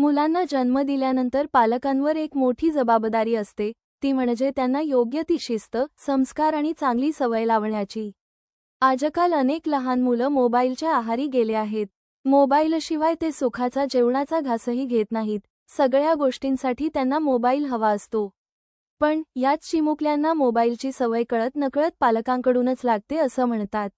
मुलांना जन्म दिल्यानंतर पालकांवर एक मोठी जबाबदारी असते. ती म्हणजे त्यांना योग्य ती शिस्त संस्कार आणि चांगली सवय लावण्याची. आजकाल अनेक लहान मुलं मोबाईलच्या आहारी गेले आहेत. मोबाईलशिवाय ते सुखाचा जेवणाचा घासही घेत नाहीत. सगळ्या गोष्टींसाठी त्यांना मोबाईल हवा असतो. पण याच चिमुकल्यांना मोबाईलची सवय कळत नकळत पालकांकडूनच लागते असं म्हणतात.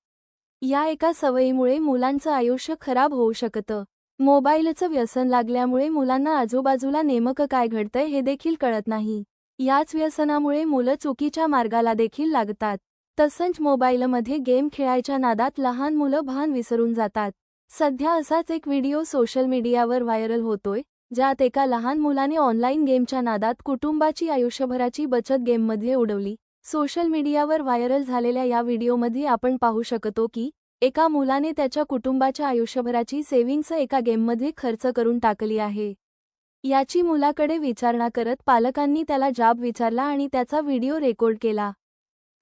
या एका सवयीमुळे मुलांचं आयुष्य खराब होऊ शकतं. मोबाईलचं व्यसन लागल्यामुळे मुलांना आजूबाजूला नेमकं काय घडतंय हे देखील कळत नाही. याच व्यसनामुळे मुलं चुकीच्या मार्गाला देखील लागतात. तसंच मोबाईलमध्ये गेम खेळायच्या नादात लहान मुलं भान विसरून जातात. सध्या असाच एक व्हिडिओ सोशल मीडियावर व्हायरल होतोय ज्यात एका लहान मुलाने ऑनलाईन गेमच्या नादात कुटुंबाची आयुष्यभराची बचत गेममध्ये उडवली. सोशल मीडियावर व्हायरल झालेल्या या व्हिडिओमध्ये आपण पाहू शकतो की एका मुलाने त्याच्या कुटुंबाच्या आयुष्यभराची सेव्हिंग्स एका गेममध्ये खर्च करून टाकली आहे. याची मुलाकडे विचारणा करत पालकांनी त्याला जाब विचारला आणि त्याचा व्हिडिओ रेकॉर्ड केला.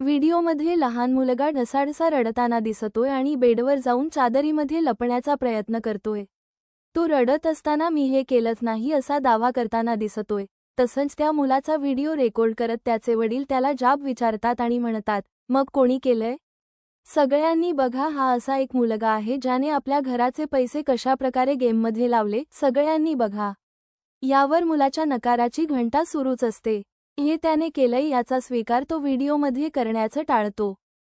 व्हिडिओमध्ये लहान मुलगा ढसाढसा रडताना दिसतोय आणि बेडवर जाऊन चादरीमध्ये लपण्याचा प्रयत्न करतोय. तो रडत असताना मी हे केलंच नाही असा दावा करताना दिसतोय. तसंच त्या मुलाचा व्हिडिओ रेकॉर्ड करत त्याचे वडील त्याला जाब विचारतात आणि म्हणतात मग कोणी केलंय? सगळ्यांनी बघा हा असा एक मुलगा आहे ज्याने आपल्या घराचे पैसे कशाप्रकारे गेममध्ये लावले सगळ्यांनी बघा. यावर मुलाच्या नकाराची घंटा सुरूच असते. हे त्याने केलंय याचा स्वीकार तो व्हिडिओमध्ये करण्याचं टाळतो.